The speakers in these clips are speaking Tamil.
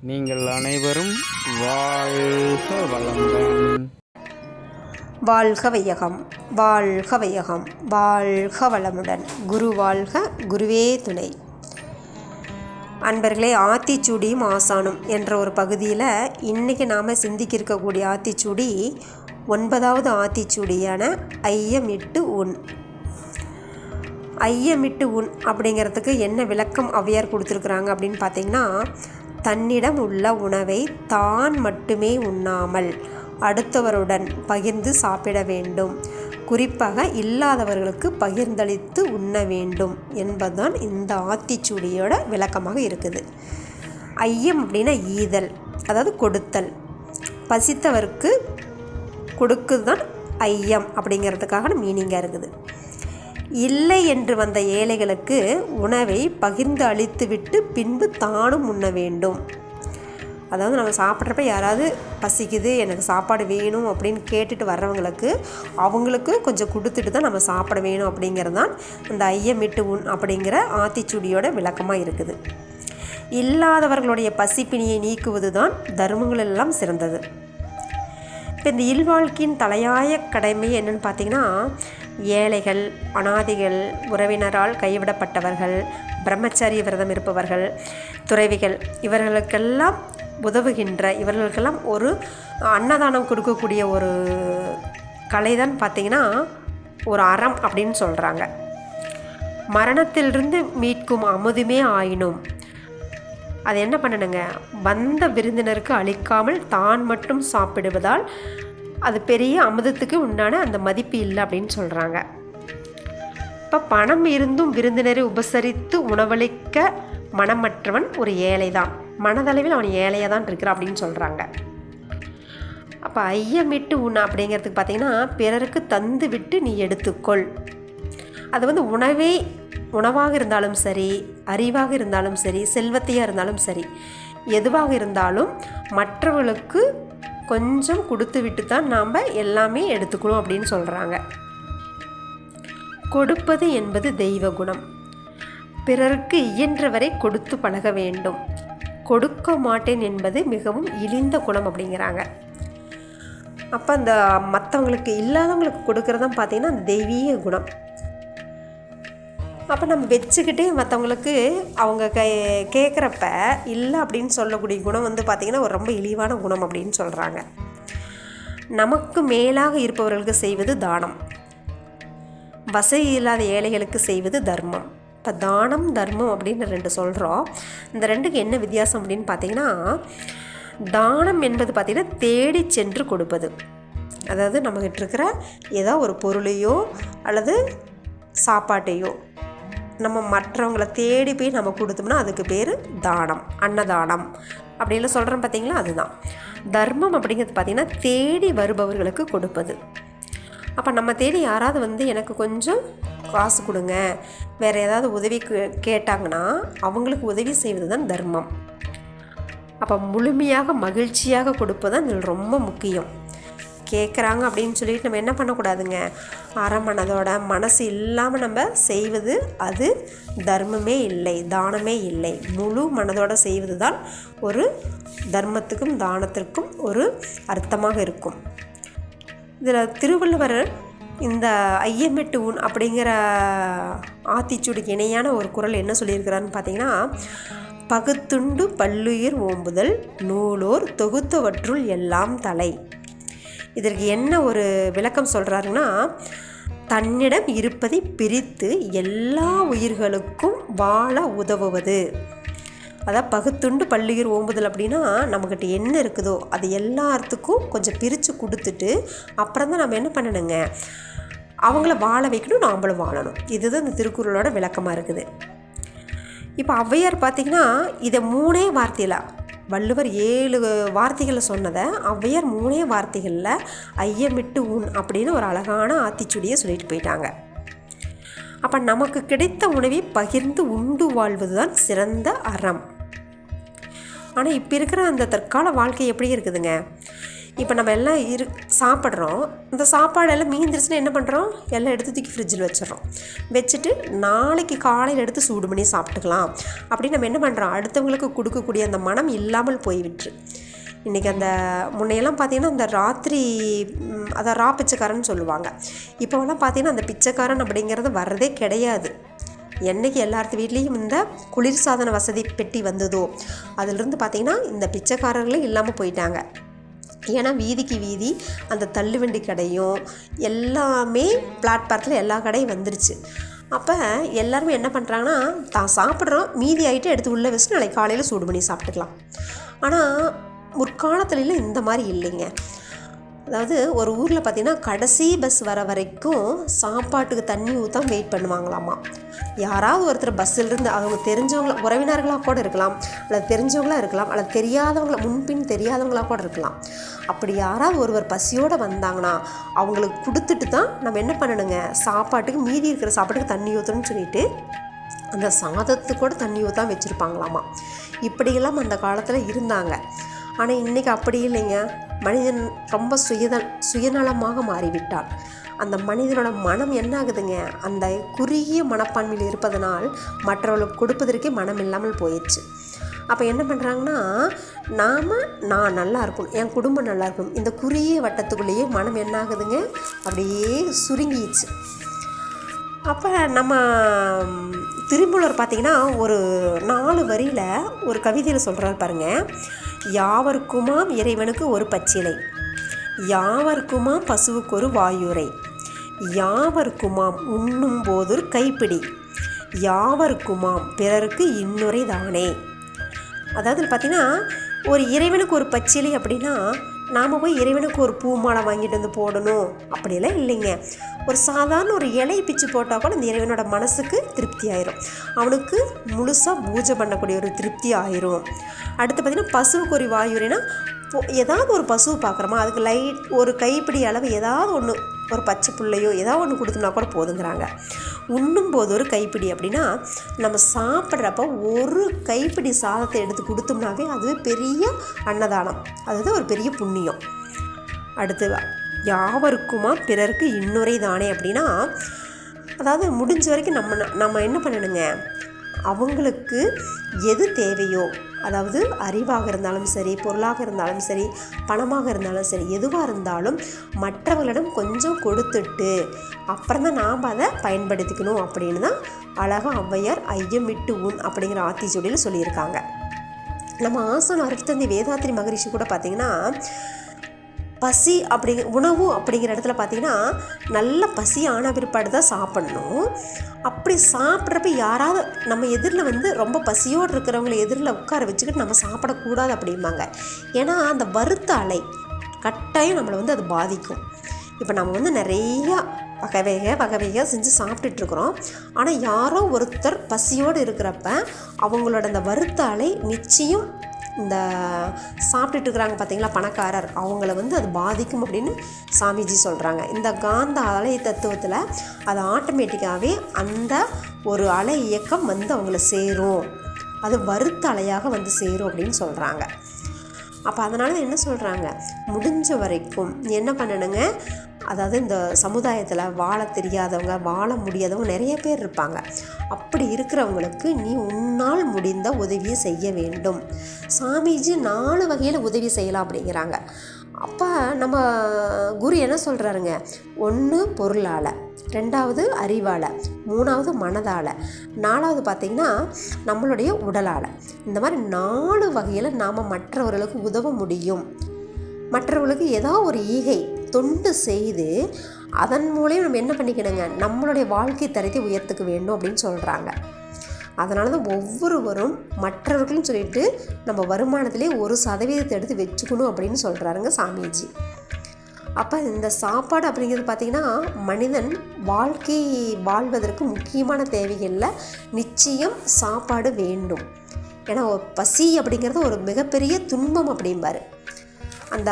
நீங்கள் அனைவரும் வாழ்க வளமுடன். வாழ்க வையகம் வாழ்க வையகம் வாழ்க வளமுடன். குரு வாழ்க குருவே துணை. அன்பர்களே ஆத்திச்சூடியும் ஆசானும் என்ற ஒரு பகுதியில் இன்றைக்கி நாம் சிந்திக்க இருக்கக்கூடிய ஆத்திச்சூடி ஒன்பதாவது ஆத்திச்சூடியான ஐயமிட்டு உன். ஐயமிட்டு உன் அப்படிங்கிறதுக்கு என்ன விளக்கம் அவையார் கொடுத்துருக்குறாங்க அப்படின்னு பார்த்தீங்கன்னா தன்னிடம் உள்ள உணவை தான் மட்டுமே உண்ணாமல் அடுத்தவருடன் பகிர்ந்து சாப்பிட வேண்டும். குறிப்பாக இல்லாதவர்களுக்கு பகிர்ந்தளித்து உண்ண வேண்டும் என்பதுதான் இந்த ஆத்திச்சூடியோட விளக்கமாக இருக்குது. ஐயம் அப்படின்னா ஈதல் அதாவது கொடுத்தல். பசித்தவருக்கு கொடுக்குதான் ஐயம் அப்படிங்கிறதுக்காக மீனிங்காக இருக்குது. இல்லை என்று வந்த ஏழைகளுக்கு உணவை பகிர்ந்து அளித்துவிட்டு பின்பு தானும் உண்ண வேண்டும். அதாவது நம்ம சாப்பிட்றப்ப யாராவது பசிக்குது எனக்கு சாப்பாடு வேணும் அப்படின்னு கேட்டுட்டு வர்றவங்களுக்கு அவங்களுக்கு கொஞ்சம் கொடுத்துட்டு தான் நம்ம சாப்பிட வேணும் அப்படிங்கிறது தான் இந்த ஐயமிட்டு உண் அப்படிங்கிற ஆத்திச்சூடியோட விளக்கமாக இருக்குது. இல்லாதவர்களுடைய பசிப்பினியை நீக்குவது தான் தர்மங்கள் எல்லாம் சிறந்தது. இப்போ இந்த இல்வாழ்க்கையின் தலையாய கடமை என்னென்னு பார்த்தீங்கன்னா ஏழைகள் அனாதிகள் உறவினரால் கைவிடப்பட்டவர்கள் பிரம்மச்சாரிய விரதம் இருப்பவர்கள் துறவிகள் இவர்களுக்கெல்லாம் உதவுகின்ற இவர்களுக்கெல்லாம் ஒரு அன்னதானம் கொடுக்கக்கூடிய ஒரு கலை தான் பார்த்திங்கன்னா ஒரு அறம் அப்படின்னு சொல்கிறாங்க மரணத்திலிருந்து மீட்கும் அமுதுமே ஆயினும் அது என்ன பண்ணணுங்க? வந்த விருந்தினருக்கு அளிக்காமல் தான் மட்டும் சாப்பிடுவதால் அது பெரிய அமுதத்துக்கு உண்டான அந்த மதிப்பு இல்லை அப்படின்னு சொல்கிறாங்க இப்போ பணம் இருந்தும் விருந்தினரை உபசரித்து உணவளிக்க மனமற்றவன் ஒரு ஏழை தான் மனதளவில் அவன் ஏழையாக தான் இருக்கிறான் அப்படின்னு சொல்கிறாங்க அப்போ ஐயமிட்டு உண அப்படிங்கிறதுக்கு பார்த்தீங்கன்னா பிறருக்கு தந்து விட்டு நீ எடுத்துக்கொள். அது வந்து உணவே உணவாக இருந்தாலும் சரி அறிவாக இருந்தாலும் சரி செல்வத்தையாக இருந்தாலும் சரி எதுவாக இருந்தாலும் மற்றவர்களுக்கு கொஞ்சம் கொடுத்து விட்டு தான் நாம் எல்லாமே எடுத்துக்கணும் அப்படின்னு சொல்கிறாங்க கொடுப்பது என்பது தெய்வ குணம். பிறருக்கு இயன்றவரை கொடுத்து பழக வேண்டும். கொடுக்க மாட்டேன் என்பது மிகவும் இழிந்த குணம் அப்படிங்கிறாங்க. அப்போ அந்த மற்றவங்களுக்கு இல்லாதவங்களுக்கு கொடுக்குறதான் பார்த்திங்கன்னா அந்த தெய்வீக குணம். அப்போ நம்ம வச்சுக்கிட்டே மற்றவங்களுக்கு அவங்க கே கேட்குறப்ப இல்லை அப்படின்னு சொல்லக்கூடிய குணம் வந்து பார்த்திங்கன்னா ஒரு ரொம்ப இழிவான குணம் அப்படின்னு சொல்கிறாங்க நமக்கு மேலாக இருப்பவர்களுக்கு செய்வது தானம். வசதி இல்லாத ஏழைகளுக்கு செய்வது தர்மம். இப்போ தானம் தர்மம் அப்படின்னு ரெண்டு சொல்கிறோம் இந்த ரெண்டுக்கு என்ன வித்தியாசம் அப்படின்னு பார்த்தீங்கன்னா தானம் என்பது பார்த்திங்கன்னா தேடி சென்று கொடுப்பது. அதாவது நம்மகிட்ட இருக்கிற ஏதோ ஒரு பொருளையோ அல்லது சாப்பாட்டையோ நம்ம மற்றவங்கள தேடி போய் நம்ம கொடுத்தோம்னா அதுக்கு பேர் தானம் அன்னதானம். அப்படின்னு சொல்கிறோம் பார்த்தீங்களா அதுதான். தர்மம் அப்படிங்கிறது பார்த்திங்கன்னா தேடி வருபவர்களுக்கு கொடுப்பது. அப்போ நம்ம தேடி யாராவது வந்து எனக்கு கொஞ்சம் காசு கொடுங்க வேறு ஏதாவது உதவி கேட்டாங்கன்னா அவங்களுக்கு உதவி செய்வது தான் தர்மம். அப்போ முழுமையாக மகிழ்ச்சியாக கொடுப்பது தான் இதில் ரொம்ப முக்கியம். கேட்குறாங்க அப்படின்னு சொல்லிட்டு நம்ம என்ன பண்ணக்கூடாதுங்க? அறமனதோட மனசு இல்லாமல் நம்ம செய்வது அது தர்மமே இல்லை தானமே இல்லை. முழு மனதோட செய்வது தான் ஒரு தர்மத்துக்கும் தானத்திற்கும் ஒரு அர்த்தமாக இருக்கும். இதில் திருவள்ளுவர் இந்த ஐயமெட்டு உன் அப்படிங்கிற ஆத்திச்சூடுக்கு இணையான ஒரு குரல் என்ன சொல்லியிருக்கிறான்னு பார்த்தீங்கன்னா பகுத்துண்டு பல்லுயிர் ஓம்புதல் நூலோர் தொகுத்தவற்றுள் எல்லாம் தலை. இதற்கு என்ன ஒரு விளக்கம் சொல்கிறாருன்னா தன்னிடம் இருப்பதை பிரித்து எல்லா உயிர்களுக்கும் வாழ உதவுவது. அதாவது பகுத்துண்டு பள்ளியூர் ஓம்புதல் அப்படின்னா நம்மக்கிட்ட என்ன இருக்குதோ அது எல்லாத்துக்கும் கொஞ்சம் பிரித்து கொடுத்துட்டு அப்புறம் தான் நம்ம என்ன பண்ணணுங்க? அவங்கள வாழ வைக்கணும் நாம்ளும் வாழணும். இதுதான் இந்த திருக்குறளோட விளக்கமாக இருக்குது. இப்போ ஔவையார் பார்த்திங்கன்னா இதை மூணே வார்த்தையில் வள்ளுவர் ஏழு வார்த்தைகளை சொன்னதை ஔவையார் மூணே வார்த்தைகளில் ஐயமிட்டு உண் அப்படின்னு ஒரு அழகான ஆத்திச்சுடியை சொல்லிட்டு போயிட்டாங்க. அப்போ நமக்கு கிடைத்த உணவை பகிர்ந்து உண்டு வாழ்வது தான் சிறந்த அறம். ஆனால் இப்போ இருக்கிற அந்த தற்கால வாழ்க்கை எப்படி இருக்குதுங்க? இப்போ நம்ம எல்லாம் இரு சாப்பிட்றோம். இந்த சாப்பாடெல்லாம் மீந்துருச்சுன்னா என்ன பண்ணுறோம் எல்லாம் எடுத்து தூக்கி ஃப்ரிட்ஜில் வச்சிடறோம். வச்சுட்டு நாளைக்கு காலையில் எடுத்து சூடு பண்ணி சாப்பிட்டுக்கலாம். அப்படின்னு நம்ம என்ன பண்ணுறோம் அடுத்தவங்களுக்கு கொடுக்கக்கூடிய அந்த மனம் இல்லாமல் போய்விட்டு இன்றைக்கி அந்த முன்னையெல்லாம் பார்த்தீங்கன்னா அந்த ராத்திரி அதான் ரா பிச்சைக்காரன்னு சொல்லுவாங்க. இப்போவெல்லாம் பார்த்தீங்கன்னா அந்த பிச்சைக்காரன் அப்படிங்கிறது வர்றதே கிடையாது. என்னைக்கு எல்லார்த்து வீட்லேயும் இந்த குளிர்சாதன வசதி பெட்டி வந்ததோ அதிலிருந்து பார்த்தீங்கன்னா இந்த பிச்சைக்காரர்களே இல்லாமல் போயிட்டாங்க. ஏன்னா வீதிக்கு வீதி அந்த தள்ளுவண்டி கடையும் எல்லாமே பிளாட்பாரத்தில் எல்லா கடையும் வந்துருச்சு. அப்போ எல்லாருமே என்ன பண்ணுறாங்கன்னா தான் சாப்பிட்றோம் மீதி ஆகிட்டு எடுத்து உள்ளே வச்சுட்டு நாளைக்கு காலையில் சூடு பண்ணி சாப்பிட்டுக்கலாம். ஆனால் முற்காலத்துலலாம் இந்த மாதிரி இல்லைங்க. அதாவது ஒரு ஊரில் பார்த்தீங்கன்னா கடைசி பஸ் வர வரைக்கும் சாப்பாட்டுக்கு தண்ணி ஊற்றாம வெயிட் பண்ணுவாங்களாமா. யாராவது ஒருத்தர் பஸ்ஸிலிருந்து அவங்க தெரிஞ்சவங்கள உறவினர்களாக கூட இருக்கலாம் அல்லது தெரிஞ்சவங்களா இருக்கலாம் அல்லது தெரியாதவங்கள முன்பின் தெரியாதவங்களா கூட இருக்கலாம். அப்படி யாராவது ஒருவர் பசியோடு வந்தாங்கன்னா அவங்களுக்கு கொடுத்துட்டு தான் நம்ம என்ன பண்ணணுங்க? சாப்பாட்டுக்கு மீதி இருக்கிற சாப்பாட்டுக்கு தண்ணி ஊற்றணும்னு சொல்லிட்டு அந்த சாதத்துக்கு கூட தண்ணி ஊற்றாம வச்சுருப்பாங்களாமா. இப்படியெல்லாம் அந்த காலத்தில் இருந்தாங்க. ஆனால் இன்றைக்கி அப்படி இல்லைங்க. மனிதன் ரொம்ப சுயத சுயநலமாக மாறிவிட்டான். அந்த மனிதனோட மனம் என்ன ஆகுதுங்க அந்த குறுகிய மனப்பான்மையில் இருப்பதனால் மற்றவர்களுக்கு கொடுப்பதற்கே மனம் இல்லாமல் போயிடுச்சு. அப்போ என்ன பண்ணுறாங்கன்னா நாம் நான் நல்லா இருக்கணும் என் குடும்பம் நல்லா இருக்கணும் இந்த குறுகிய வட்டத்துக்குள்ளேயே மனம் என்ன ஆகுதுங்க அப்படியே சுருங்கிடுச்சு. அப்போ நம்ம திருமூலர் பார்த்திங்கன்னா ஒரு நாலு வரியில் ஒரு கவிதையில் சொல்கிறார் பாருங்க. யாவர்க்குமாம் இறைவனுக்கு ஒரு பச்சிலை. யாவர்க்குமாம் பசுவுக்கு ஒரு வாயுரை யாவர்க்குமாம் உண்ணும் போதொரு கைப்பிடி. யாவர்க்குமாம் பிறருக்கு இன்னுரை தானே. அதாவது பார்த்தீங்கன்னா ஒரு இறைவனுக்கு ஒரு பச்சிலை அப்படின்னா நாம் போய் இறைவனுக்கு ஒரு பூ மாலை வாங்கிட்டு வந்து போடணும். அப்படிலாம் இல்லைங்க. ஒரு சாதாரண ஒரு இலை பிச்சு போட்டால் கூட அந்த இறைவனோட மனசுக்கு திருப்தி ஆயிரும். அவனுக்கு முழுசாக பூஜை பண்ணக்கூடிய ஒரு திருப்தி ஆயிரும். அடுத்து பார்த்திங்கன்னா பசுவுக்கு ஒரு வாயுரைனா ஏதாவது ஒரு பசுவை பார்க்குறோமா? அதுக்கு லைட் ஒரு கைப்பிடி அளவு ஏதாவது ஒன்று ஒரு பச்சை புள்ளையோ ஏதாவது ஒன்று கொடுத்தோம்னா கூட போதுங்கிறாங்க. உண்ணும்போது ஒரு கைப்பிடி அப்படின்னா நம்ம சாப்பிட்றப்ப ஒரு கைப்பிடி சாதத்தை எடுத்து கொடுத்தோம்னாவே அதுவே பெரிய அன்னதானம். அதுதான் ஒரு பெரிய புண்ணியம். அடுத்து யாவருக்குமா பிறருக்கு இன்னுரை தானே அப்படின்னா அதாவது முடிஞ்ச வரைக்கும் நம்ம நம்ம என்ன பண்ணணுங்க? அவங்களுக்கு எது தேவையோ அதாவது அறிவாக இருந்தாலும் சரி பொருளாக இருந்தாலும் சரி பணமாக இருந்தாலும் சரி எதுவாக இருந்தாலும் மற்றவர்களிடம் கொஞ்சம் கொடுத்துட்டு அப்புறம் தான் நாம் அதை பயன்படுத்திக்கணும் அப்படின்னு தான் அழகாக ஔவையார் ஐயம் உன் உண் அப்படிங்கிற ஆத்திச்சூடியில் சொல்லியிருக்காங்க. நம்ம ஆசன் அருட்தந்தி வேதாத்திரி மகரிஷி கூட பார்த்திங்கன்னா பசி அப்படிங்க உணவு அப்படிங்கிற இடத்துல பார்த்தீங்கன்னா நல்ல பசி ஆன பிற்பாடு தான் சாப்பிடணும். அப்படி சாப்பிட்றப்ப யாராவது நம்ம எதிரில் வந்து ரொம்ப பசியோடு இருக்கிறவங்கள எதிரில் உட்கார வச்சுக்கிட்டு நம்ம சாப்பிடக்கூடாது அப்படிம்பாங்க. ஏன்னா அந்த வறுத்த அலை கட்டாயம் நம்மளை வந்து அது பாதிக்கும். இப்போ நம்ம வந்து நிறையா வகை வகை வகை வகையாக செஞ்சு சாப்பிட்டுட்ருக்குறோம் ஆனால் யாரோ ஒருத்தர் பசியோடு இருக்கிறப்ப அவங்களோட அந்த வருத்த அலை நிச்சயம் இந்த சாப்பிட்டுட்டு இருக்கிறாங்க பார்த்தீங்களா பணக்காரர் அவங்கள வந்து அது பாதிக்கும் அப்படின்னு சாமிஜி சொல்கிறாங்க இந்த காந்த அலை தத்துவத்தில் அது ஆட்டோமேட்டிக்காகவே அந்த ஒரு அலை இயக்கம் வந்து அவங்கள சேரும். அது வறுத்த அலையாக வந்து சேரும் அப்படின்னு சொல்கிறாங்க அப்போ அதனால் என்ன சொல்கிறாங்க முடிஞ்ச வரைக்கும் என்ன பண்ணணுங்க? அதாவது இந்த சமுதாயத்தில் வாழ தெரியாதவங்க வாழ முடியாதவங்க நிறைய பேர் இருப்பாங்க. அப்படி இருக்கிறவங்களுக்கு நீ உன்னால் முடிந்த உதவியை செய்ய வேண்டும். சாமிஜி நாலு வகையில் உதவி செய்யலாம் அப்படிங்கிறாங்க. அப்போ நம்ம குரு என்ன சொல்கிறாருங்க ஒன்று பொருளால் ரெண்டாவது அறிவால் மூணாவது மனதால் நாலாவது பார்த்திங்கன்னா நம்மளுடைய உடலால். இந்த மாதிரி நாலு வகையில் நாம் மற்றவர்களுக்கு உதவ முடியும். மற்றவர்களுக்கு ஏதோ ஒரு ஈகை தொண்டு செய்து அதன் மூலியம் நம்ம என்ன பண்ணிக்கணுங்க? நம்மளுடைய வாழ்க்கை தரத்தை உயர்த்துக்க வேண்டும் அப்படின்னு சொல்கிறாங்க அதனால தான் ஒவ்வொருவரும் மற்றவர்களும் சொல்லிட்டு நம்ம வருமானத்திலே ஒரு சதவீதத்தை எடுத்து வச்சுக்கணும் அப்படின்னு சொல்கிறாருங்க சாமிஜி. அப்போ இந்த சாப்பாடு அப்படிங்கிறது பார்த்திங்கன்னா மனிதன் வாழ்க்கை வாழ்வதற்கு முக்கியமான தேவைகளில் நிச்சயம் சாப்பாடு வேண்டும். ஏன்னா பசி அப்படிங்கிறது ஒரு மிகப்பெரிய துன்பம் அப்படிம்பாரு. அந்த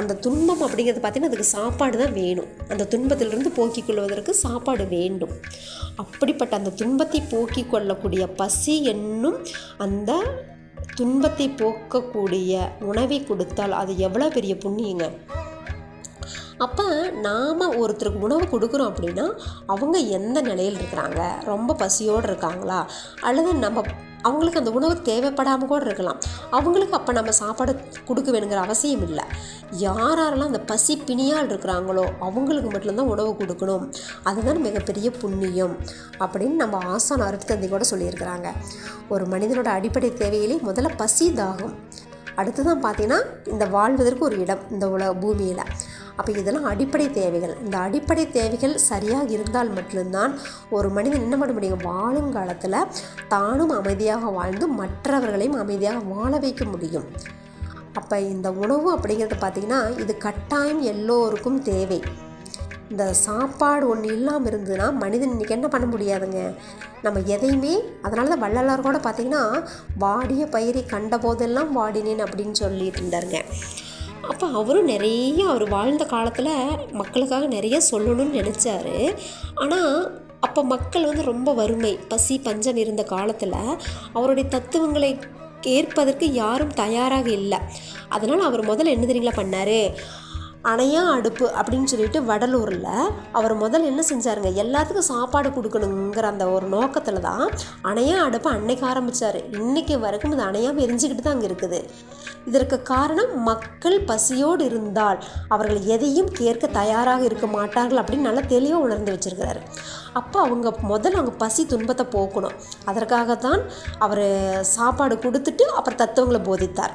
அந்த துன்பம் அப்படிங்கிறது பார்த்திங்கன்னா அதுக்கு சாப்பாடு தான் வேணும். அந்த துன்பத்திலிருந்து போக்கிக் கொள்வதற்கு சாப்பாடு வேண்டும். அப்படிப்பட்ட அந்த துன்பத்தை போக்கிக் கொள்ளக்கூடிய பசி என்னும் அந்த துன்பத்தை போக்கக்கூடிய உணவை கொடுத்தால் அது எவ்வளோ பெரிய புண்ணியங்க? அப்போ நாம் ஒருத்தருக்கு உணவு கொடுக்குறோம் அப்படின்னா அவங்க எந்த நிலையில் இருக்கிறாங்க? ரொம்ப பசியோடு இருக்காங்களா? அல்லது நம்ம அவங்களுக்கு அந்த உணவு தேவைப்படாமல் கூட இருக்கலாம். அவங்களுக்கு அப்போ நம்ம சாப்பாடு கொடுக்க வேணுங்கிற அவசியம் இல்லை. யார் யாரெல்லாம் அந்த பசி பிணியால் இருக்கிறாங்களோ அவங்களுக்கு மட்டும்தான் உணவு கொடுக்கணும். அதுதான் மிகப்பெரிய புண்ணியம் அப்படின்னு நம்ம ஆசான் அருட்தந்தி கூட சொல்லியிருக்கிறாங்க. ஒரு மனிதனோட அடிப்படை தேவையிலே முதல்ல பசி தாகம். அடுத்ததான் பார்த்தீங்கன்னா இந்த வாழ்வதற்கு ஒரு இடம் இந்த உலக பூமியில். அப்போ இதெல்லாம் அடிப்படை தேவைகள். இந்த அடிப்படை தேவைகள் சரியாக இருந்தால் மட்டும்தான் ஒரு மனிதன் என்ன பண்ண முடியும்? வாழும் காலத்தில் தானும் அமைதியாக வாழ்ந்து மற்றவர்களையும் அமைதியாக வாழ வைக்க முடியும். அப்போ இந்த உணவு அப்படிங்கிறது பார்த்திங்கன்னா இது கட்டாயம் எல்லோருக்கும் தேவை. இந்த சாப்பாடு ஒன்று இல்லாமல் இருந்ததுன்னா மனிதன் இன்றைக்கி என்ன பண்ண முடியாதுங்க? நம்ம எதையுமே அதனால தான் வள்ளலார் கூட பார்த்திங்கன்னா வாடிய பயிரை கண்ட போதெல்லாம் வாடினேன் அப்படின்னு சொல்லிட்டு இருந்தாருங்க. அப்போ அவரும் நிறைய அவர் வாழ்ந்த காலத்தில் மக்களுக்காக நிறைய சொல்லணும்னு நினச்சாரு. ஆனால் அப்போ மக்கள் வந்து ரொம்ப வறுமை பசி பஞ்சம் இருந்த காலத்தில் அவருடைய தத்துவங்களை ஏற்பதற்கு யாரும் தயாராக இல்லை. அதனால் அவர் முதல்ல என்ன தெரியுங்களா பண்ணார்? அணையா அடுப்பு அப்படின்னு சொல்லிட்டு வடலூரில் அவர் முதல்ல என்ன செஞ்சாருங்க? எல்லாத்துக்கும் சாப்பாடு கொடுக்கணுங்கிற அந்த ஒரு நோக்கத்தில் தான் அணையா அடுப்பை அன்னைக்கு ஆரம்பித்தார் இன்றைக்கி வரைக்கும் இது அணையாக எரிஞ்சுக்கிட்டு தான் அங்கே இருக்குது. இதற்கு காரணம் மக்கள் பசியோடு இருந்தால் அவர்கள் எதையும் கேட்க தயாராக இருக்க மாட்டார்கள் அப்படின்னு நல்லா தெளிவாக உணர்ந்து வச்சிருக்கிறாரு. அப்போ அவங்க முதல்ல அவங்க பசி துன்பத்தை போக்கணும். அதற்காக தான் அவர் சாப்பாடு கொடுத்துட்டு அப்புறம் தத்துவங்களை போதித்தார்.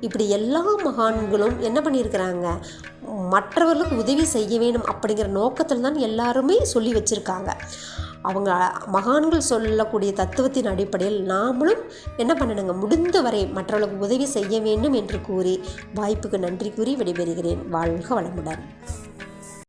இப்படி எல்லா மகான்களும் என்ன பண்ணியிருக்கிறாங்க? மற்றவர்களுக்கு உதவி செய்ய வேணும் அப்படிங்கிற நோக்கத்தில் தான் எல்லாருமே சொல்லி வச்சுருக்காங்க. அவங்க மகான்கள் சொல்லக்கூடிய தத்துவத்தின் அடிப்படையில் நாமளும் என்ன பண்ணணுங்க? முடிந்த வரை மற்றவர்களுக்கு உதவி செய்ய வேண்டும் என்று கூறி வாய்ப்புக்கு நன்றி கூறி விடைபெறுகிறேன். வாழ்க வளமுடன்.